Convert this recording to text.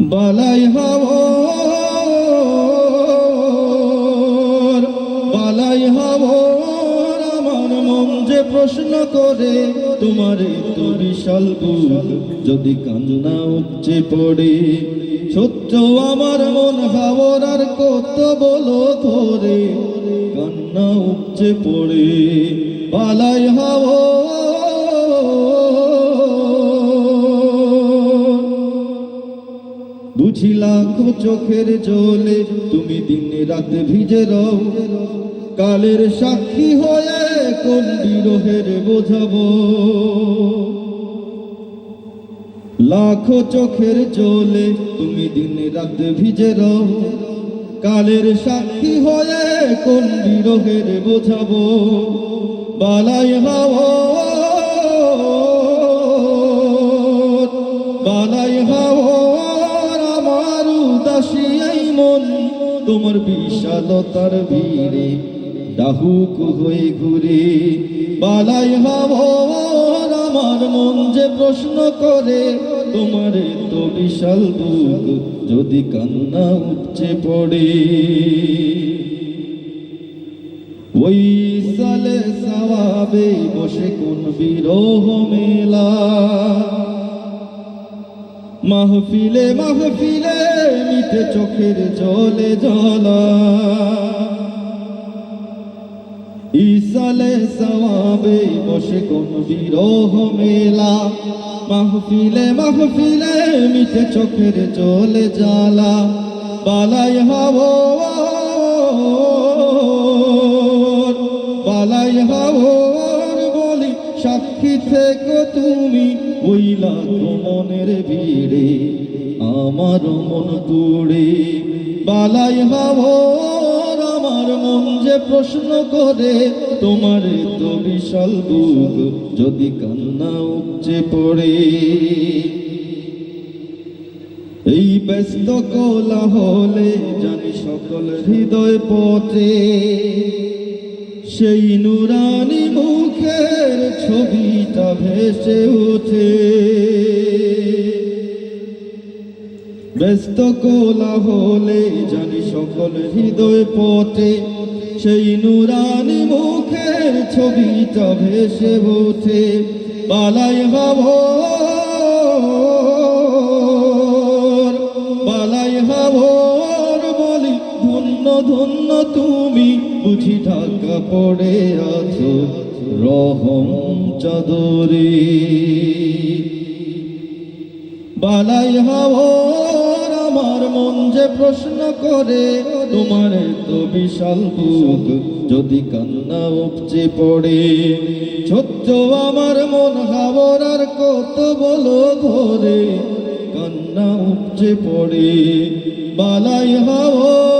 বালাই হাওর বালাই হাওর, আমার মন যে প্রশ্ন করে, তোমার তো বিশাল যদি কান্না উপচে পড়ে সত্য আমার মন হাওর আর কত বলো ধরে। কান্না উপচে পড়ে, বালাই হাওর লাখো চোখের জলে, তুমি দিন রাত ভিজে রও। কালের সাক্ষী হয়ে কোন বিরহের বোঝাবো? লাখো চোখের জলে, তুমি দিন রাত ভিজে রও। কালের সাক্ষী হয়ে কোন বিরহের বোঝাবো? বালাই হাওয়া, বালাই হাওয়ার আমার উদাসী তোমার বিশালতার ভিড়ে ডাহুক হয়ে ঘুরে। বালাই হাওয়ার আমার মন যে প্রশ্ন করে, তোমার তো বিশাল বুক যদি কান্না উপচে পড়ে। ওই সালে সওয়াবে বসে কোন বিরহ মেলা। মাহফিলে মাহফিলে মিটে চোখের জলে জলা ইসালে সওয়াবে বসে কোন বিরহ মেলা। মাহফিলে মাহফিলে মিটে চোখের জলে জ্বালা। বালাই হাওয়ার তুমি ওই লাখো মনের ভিড়ে, আমার মন পুড়ে বালাই হাওয়ার আমার মন যে প্রশ্ন করে, তোমার তো বিশাল বুক যদি কান্না উপচে পড়ে। এই ব্যস্ত কোলা হলে জানি সকল হৃদয় পথে সেই নুরানি মুখের ছবিটা ভেসে ওঠে। ব্যস্ত কোলা হলে জানি সকল হৃদয় পথে সেই নুরানি মুখের ছবিটা ভেসে ওঠে। বালাই হাওর ধন্য ধন্য তুমি, বুঝি ঢাকা পড়ে আছো, রহম চাদরে। বালাই হাওর আমার মন যে প্রশ্ন করে, তোমার তো বিশাল বুক যদি কান্না উপচে পড়ে। ছোট্ট আমার মন হাওর আর কত বলো ধরে, কান্না উপচে পড়ে। বালাই হাওর